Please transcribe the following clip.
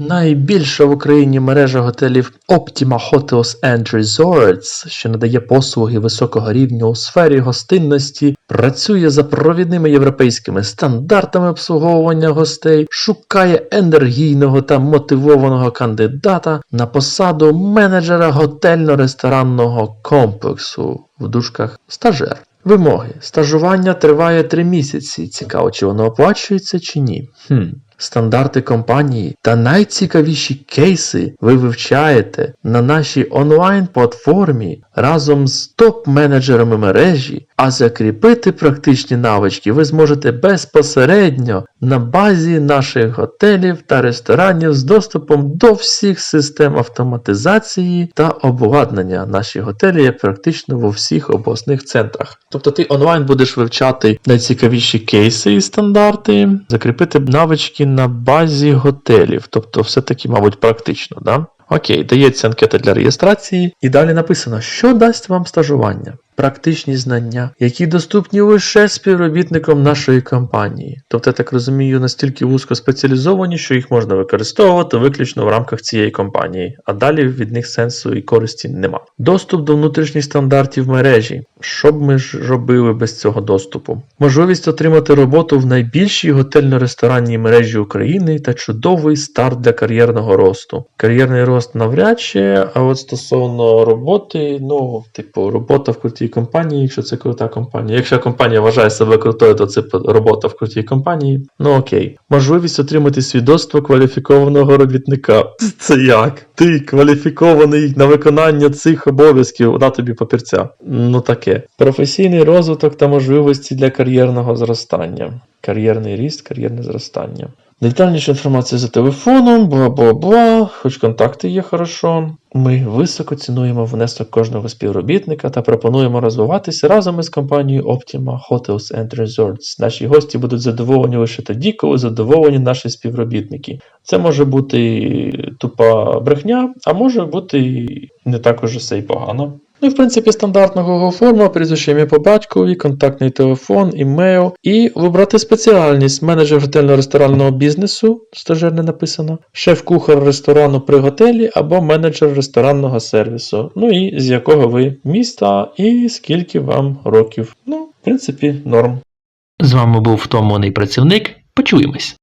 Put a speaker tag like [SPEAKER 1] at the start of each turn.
[SPEAKER 1] Найбільша в Україні мережа готелів Optima Hotels and Resorts, що надає послуги високого рівня у сфері гостинності, працює за провідними європейськими стандартами обслуговування гостей, шукає енергійного та мотивованого кандидата на посаду менеджера готельно-ресторанного комплексу в дужках стажер. Вимоги. Стажування триває 3 місяці. Цікаво, чи воно оплачується чи ні. Хм. Стандарти компанії та найцікавіші кейси ви вивчаєте на нашій онлайн-платформі разом з топ-менеджерами мережі, а закріпити практичні навички ви зможете безпосередньо на базі наших готелів та ресторанів з доступом до всіх систем автоматизації та обладнання. Наші готелі є практично в всіх обласних центрах. Тобто ти онлайн будеш вивчати найцікавіші кейси і стандарти, закріпити навички на базі готелів. Тобто, все-таки, мабуть, практично, да? Окей, дається анкета для реєстрації, і далі написано, що дасть вам стажування. Практичні знання, які доступні лише співробітникам нашої компанії. Тобто, я так розумію, настільки вузько спеціалізовані, що їх можна використовувати виключно в рамках цієї компанії, а далі від них сенсу і користі нема. Доступ до внутрішніх стандартів мережі. Що б ми ж робили без цього доступу? Можливість отримати роботу в найбільшій готельно-ресторанній мережі України та чудовий старт для кар'єрного росту. Кар'єрний рост навряд чи, а от стосовно роботи, ну, типу, робота в крутій компанії, якщо це крута компанія. Якщо компанія вважає себе крутою, то це робота в крутій компанії. Ну окей. Можливість отримати свідоцтво кваліфікованого робітника. Це як? Ти кваліфікований на виконання цих обов'язків, на тобі папірця. Ну таке. Професійний розвиток та можливості для кар'єрного зростання. Кар'єрний ріст, кар'єрне зростання. Детальніша інформація за телефоном, бла-бла-бла, хоч контакти є хорошо. Ми високо цінуємо внесок кожного співробітника та пропонуємо розвиватися разом із компанією Optima Hotels and Resorts. Наші гості будуть задоволені лише тоді, коли задоволені наші співробітники. Це може бути тупа брехня, а може бути не так уже все й погано. Ну в принципі стандартна Google форма, прізвище ім'я по батькові, контактний телефон, імейл. І вибрати спеціальність менеджер готельно-ресторанного бізнесу, стажер не написано, шеф-кухар ресторану при готелі або менеджер ресторанного сервісу. Ну і з якого ви міста і скільки вам років. Ну, в принципі, норм.
[SPEAKER 2] З вами був втомлений працівник. Почуємось.